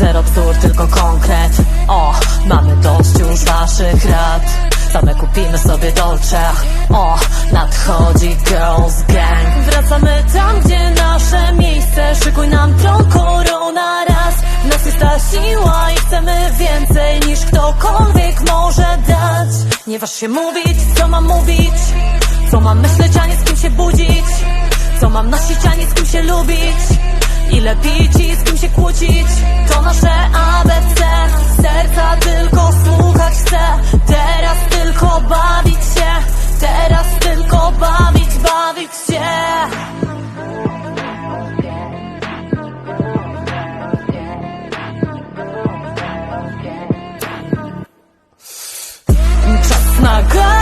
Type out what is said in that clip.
Zero bzdur, tylko konkret. O, mamy dość już waszych rad. Same kupimy sobie dolce. O, nadchodzi Girls Gang. Wracamy tam, gdzie nasze miejsce. Szykuj nam tron, korona raz. W nas jest ta siła i chcemy więcej Niż ktokolwiek może dać. Nie waż się mówić, co mam mówić. Co mam myśleć, a nie z kim się budzić. Co mam nosić, a nie z kim się lubić. Ile pić i się kłócić To nasze ABC Serca tylko słuchać chcę Teraz tylko bawić się Teraz tylko bawić, bawić się. Czas na Girls,